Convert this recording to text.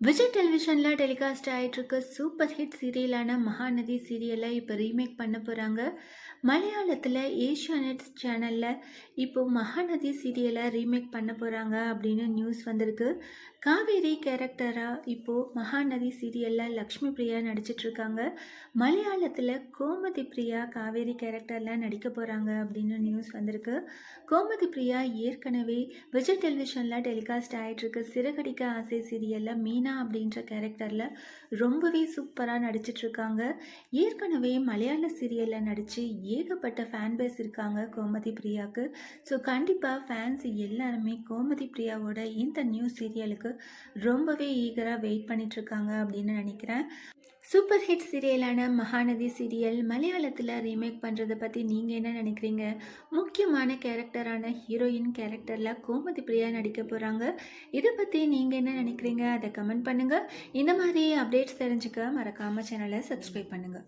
விஜய் டெலிவிஷனில் டெலிகாஸ்ட் ஆகிட்டுருக்க super hit சீரியலான மகாநதி சீரியலை இப்போ ரீமேக் பண்ண போகிறாங்க மலையாளத்தில் ஏஷியாநெட் சேனலில் இப்போது மகாநதி சீரியலை ரீமேக் பண்ண போகிறாங்க அப்படின்னு நியூஸ் வந்திருக்கு. காவேரி கேரக்டராக இப்போது மகாநதி சீரியலில் லக்ஷ்மி பிரியா நடிச்சிட்ருக்காங்க மலையாளத்தில் கோமதி பிரியா காவேரி கேரக்டரில் நடிக்க போகிறாங்க அப்படின்னு நியூஸ் வந்திருக்கு. கோமதி பிரியா ஏற்கனவே விஜய் டெலிவிஷனில் டெலிகாஸ்ட் ஆகிட்டுருக்க சிறகடிக்க ஆசை சீரியலில் மீனா அப்படின்ற கேரக்டரில் ரொம்பவே சூப்பராக நடிச்சிட்ருக்காங்க ஏற்கனவே மலையாள சீரியலில் நடித்து ஏகப்பட்ட ஃபேன் பேஸ் இருக்காங்க கோமதி பிரியாவுக்கு. ஸோ கண்டிப்பாக ஃபேன்ஸ் எல்லாருமே கோமதி பிரியாவோட இந்த நியூ சீரியலுக்கு ரொம்பவே ஈகராக வெயிட் பண்ணிகிட்ருக்காங்க அப்படின்னு நினைக்கிறேன். சூப்பர் ஹிட் சீரியலான மகாநதி சீரியல் மலையாளத்தில் ரீமேக் பண்ணுறதை பற்றி நீங்கள் என்ன நினைக்கிறீங்க? முக்கியமான கேரக்டரான ஹீரோயின் கேரக்டரில் கோமதி பிரியா நடிக்க போகிறாங்க இதை பற்றி நீங்கள் என்ன நினைக்கிறீங்க? அதை கமெண்ட் பண்ணுங்கள் இந்த மாதிரி அப்டேட்ஸ் தெரிஞ்சுக்க மறக்காமல் சேனலை சப்ஸ்கிரைப் பண்ணுங்கள்